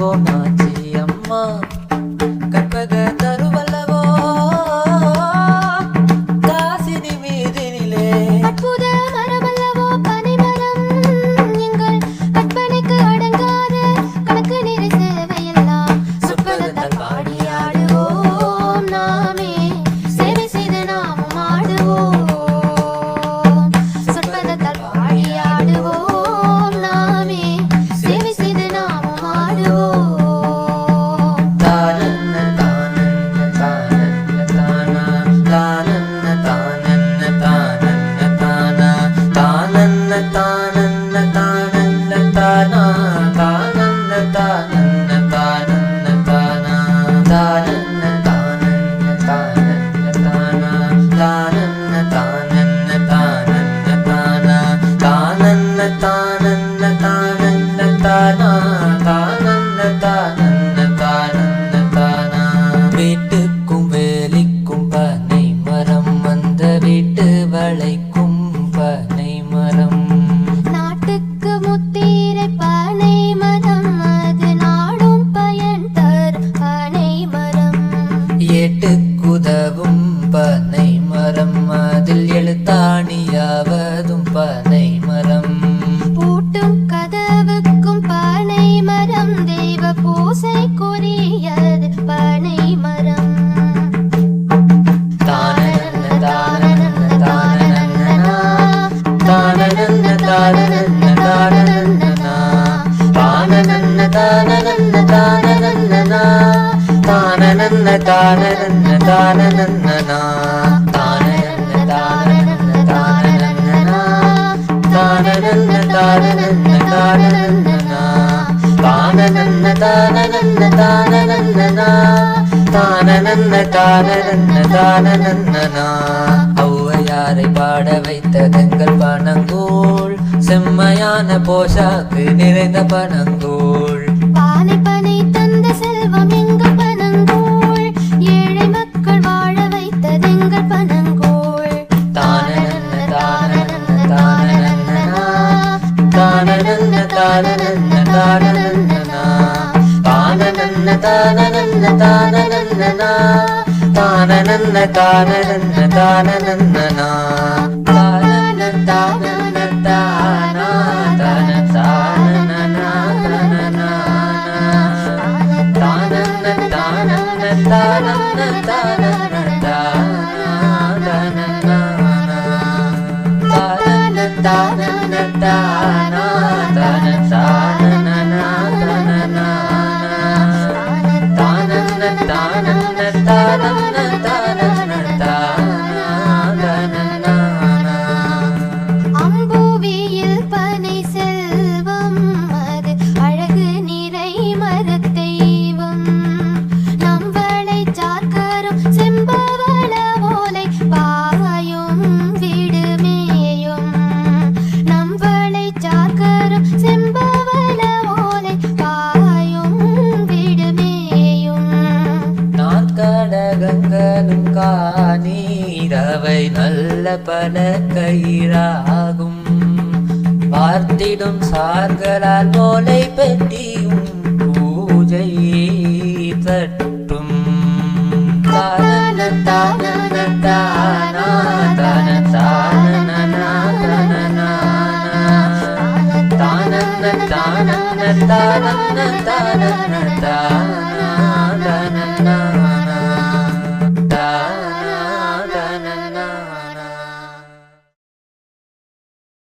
or not. The. தானன்னா தானன்னா தானன்னா தானன்னா தானன்னா தானன்னா தானன்னா தானன்னா தானன்னா தானன்னா தானநன்ன தானநன்ன தானநன்னா ஔவையாரை பாட வைத்த தெங்கள் பணங்கோள் செம்மையான போஷாக்கு நிறைந்த பணங்கோள் தானநன்ன தானநன்னனா தானநன்ன தானநன்ன தானநன்னனா தானநன்ன தானநன்ன தானநன்னனா na na na na na na உலகங்களும் காணீரவை நல்ல பல கயிறாகும் பார்த்திடும் சார்களால் போலை பெட்டியும் பூஜை தட்டும் தான தான தான தான தான தான